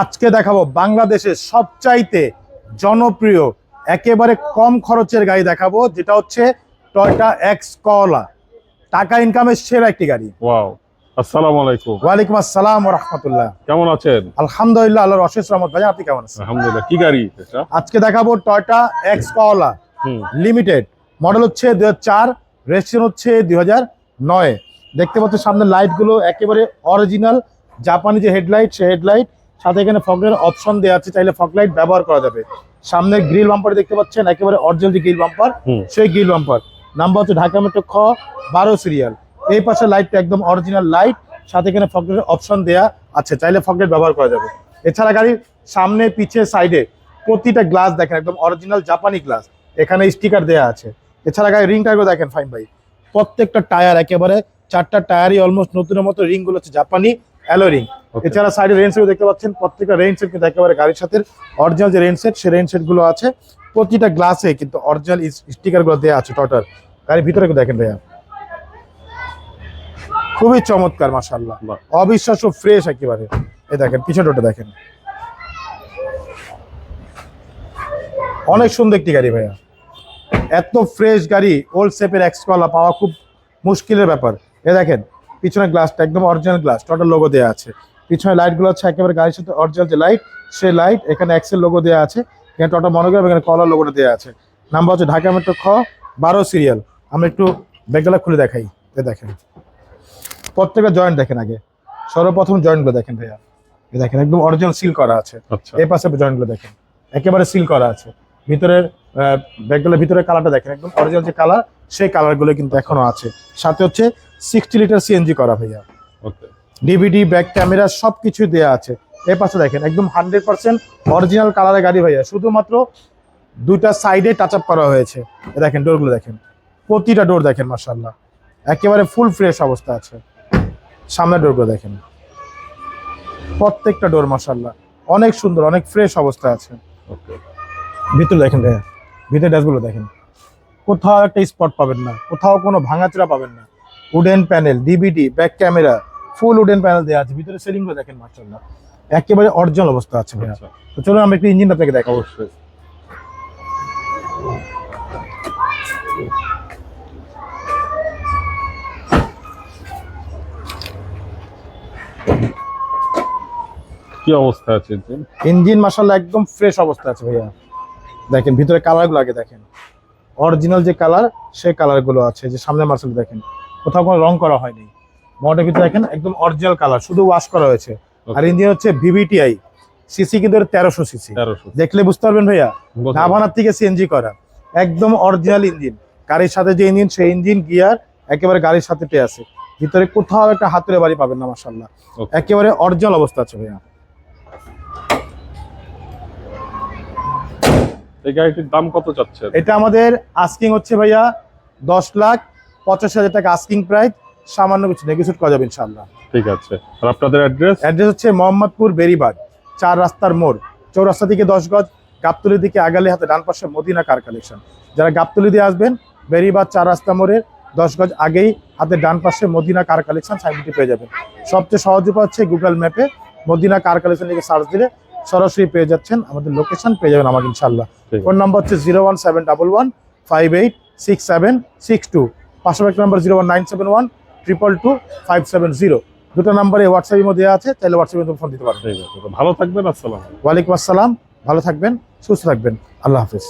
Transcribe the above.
আজকে দেখাবো বাংলাদেশের সবচাইতে জনপ্রিয় একেবারে কম খরচের গাড়ি দেখাবো যেটা হচ্ছে টয়টা এক্স কলা টাকা ইনকামের সেরা একটি গাড়ি। ওয়াও আসসালামু আলাইকুম। ওয়ালাইকুম আসসালাম রহমতুল্লাহ। কেমন আছেন? আলহামদুলিল্লাহ আল্লাহর অশেষ রহমত। ভাই আপনি কেমন আছেন? আলহামদুলিল্লাহ কি গাড়ি এটা? আজকে দেখাবো Toyota X Corolla limited model হচ্ছে রেজিস্ট্রেশন হচ্ছে দুই হাজার নয়। দেখতে পাচ্ছ সামনে লাইটগুলো একেবারে অরিজিনাল জাপানি যে হেডলাইট সে হেডলাইট সাথে এখানে ফগের অপশন দেওয়া আছে চাইলে ফগ লাইট ব্যবহার করা যাবে। সামনে গ্রিল বাম্পার দেখতে পাচ্ছেন একেবারে অরিজিনাল যে গ্রিল বাম্পার সেই গ্রিল বাম্পার নাম্বার হচ্ছে ঢাকা মেট্রো খ বারো সিরিয়াল এই পাশে লাইটটা একদম অরিজিনাল লাইট সাথে এখানে ফগের অপশন দেওয়া আছে চাইলে ফগলাইট ব্যবহার করা যাবে। এছাড়া গাড়ির সামনে পিছে সাইডে প্রতিটা গ্লাস দেখেন একদম অরিজিনাল জাপানি গ্লাস এখানে স্টিকার দেওয়া আছে। এছাড়া গাড়ি রিং টায়ারগুলো দেখেন ফাইন ভাই। প্রত্যেকটা টায়ার একেবারে চারটা টায়ারই অলমোস্ট নতুনের মতো রিংগুলো হচ্ছে জাপানি অ্যালো রিং Okay. এছাড়া সাইডে রেন সেট দেখতে পাচ্ছেন। প্রত্যেকটা রেন সেট কিন্তু একেবারে গাড়ির সাথে অরিজিনাল যে রেন সেট সেই রেন সেটগুলো আছে। প্রতিটা গ্লাসে কিন্তু অরিজিনাল স্টিকারগুলো দেওয়া আছে টটার গাড়ির ভিতরে দেখেন ভাইয়া। খুবই চমৎকার মাসাল্লাহ। অবিশ্বাস্য ফ্রেশ একেবারে। এই দেখেন পিছনটা দেখেন। অনেক সুন্দর একটি গাড়ি ভাইয়া। এত ফ্রেশ গাড়ি ওল্ড শেপের এক্সকলা পাওয়া খুব মুশকিলের ব্যাপার। এ দেখেন পিছনের গ্লাসটা একদম অরিজিনাল গ্লাস টোটাল লোগো দেওয়া আছে। পিছনে লাইটগুলো হচ্ছে একেবারে গাড়ির সাথে অরিজিনাল যে লাইট সেই লাইট এখানে এক্সেল লোগো দেওয়া আছে। এখানে টোটাল মনোগ্রাম এখানে কলার লোগোটা দেওয়া আছে। নাম্বার হচ্ছে ঢাকা মেট্রো খ বারো সিরিয়াল আমরা একটু ব্যাগগুলো খুলে দেখাই এ দেখেন। প্রত্যেকটা জয়েন্ট দেখেন আগে। সর্বপ্রথম জয়েন্টগুলো দেখেন ভাইয়া। এ দেখেন একদম অরিজিনাল সিল করা আছে। আচ্ছা। এই পাশে জয়েন্টগুলো দেখেন। একেবারে সিল করা আছে। ভিতরের ব্যাগগুলোর ভিতরে কালারটা দেখেন একদম অরিজিনাল যে কালার সেই কালারগুলো কিন্তু এখনও আছে। সাথে হচ্ছে সিক্সটি লিটার সিএনজি করা ভাইয়া। ডিভিডি ব্যাক ক্যামেরা সব কিছু দেওয়া আছে। এই পাশে দেখেন একদম হান্ড্রেড পার্সেন্ট অরিজিনাল কালারের গাড়ি ভাইয়া। শুধুমাত্র দুইটা সাইডে টাচ আপ করা হয়েছে। দেখেন ডোরগুলো দেখেন। প্রতিটা ডোর দেখেন মার্শাল্লাহ একেবারে ফুল ফ্রেশ অবস্থা আছে। সামনের ডোরগুলো দেখেন। প্রত্যেকটা ডোর মার্শাল্লাহ অনেক সুন্দর অনেক ফ্রেশ অবস্থা আছে। ভিতরে দেখেন ভাইয়া। ভিতরে ড্যাশগুলো দেখেন। কোথাও একটা স্পট পাবেন না। কোথাও কোনো ভাঙাচোরা পাবেন না। Wooden panel DVD back camera full wooden panel দেওয়া আছে। ভিতরে সেলিংগুলো দেখেন মার্শাল্লাহ একেবারে অরিজিনাল অবস্থা আছে ভাইয়া। আচ্ছা। তো চলুন আমরা একটু ইঞ্জিন আপনাকে দেখাবো অবশ্যই। কি অবস্থা আছে ইঞ্জিন? ইঞ্জিন একদম ফ্রেশ অবস্থা আছে ভাইয়া। দেখেন ভিতরে কালারগুলো আগে দেখেন। অরিজিনাল যে কালার সেই কালারগুলো আছে। যে সামনে মার্শাল দেখেন। কোথাও কোনো রং করা হয়নি। মডের ভিতরে দেখেন একদম অরিজিনাল কালার শুধু ওয়াশ করা হয়েছে। আর ইঞ্জিন হচ্ছে ভিভিটিআই সিসি কিন্তু তেরোশো সিসি দেখলে বুঝতে পারবেন ভাইয়া নাভানার থেকে সিএনজি করা। একদম অরিজিনাল ইঞ্জিন গাড়ির সাথে যে ইঞ্জিন সেই ইঞ্জিন গিয়ার একেবারে গাড়ির সাথে আছে। ভিতরে কোথাও একটা হাতুড়ে বাড়ি পাবেন না মাসাল্লাহ একেবারে অরিজিনাল অবস্থা আছে ভাইয়া। এই গাড়িটির দাম কত চাচ্ছেন? এটা আমাদের আস্কিং হচ্ছে ভাইয়া দশ লাখ পঁচাশি হাজার টাকা আস্কিং প্রাইস সামান্য কিছু নেগোসিয়েট করা যাবে ইনশাল্লাহ ঠিক আছে। আর আপনাদের অ্যাড্রেস অ্যাড্রেস হচ্ছে মোহাম্মদপুর বেরিবাদ চার রাস্তার মোড় চৌরাস্তা থেকে দশ গজ গাবতলি দিকে আগালে হাতে ডান পাশে মদিনা কার কালেকশন যারা গাবতলি দিয়ে আসবেন বেরিবাদ চার রাস্তা মোড়ের দশ গজ আগেই হাতে ডান পাশে মদিনা কার কালেকশন সাইনটি পেয়ে যাবেন। সবচেয়ে সহজ উপায় হচ্ছে গুগল ম্যাপে মদিনা কার কালেকশন লিখে সার্চ দিলে সরাসরি পেয়ে যাচ্ছেন আমাদের লোকেশন পেয়ে যাবেন আমাকে ইনশাল্লাহ ফোন নম্বর হচ্ছে zero one seven double one five eight six seven six two পাশাপাশি number zero one nine seven one triple two five seven zero. দুটো নাম্বারে হোয়াটসঅ্যাপের মধ্যে আছে তাহলে হোয়াটসঅ্যাপে ফোন দিতে পারবেন। ভালো থাকবেন আসসালাম ওয়ালাইকুম আসসালাম ভালো থাকবেন সুস্থ থাকবেন। আল্লাহ হাফিজ।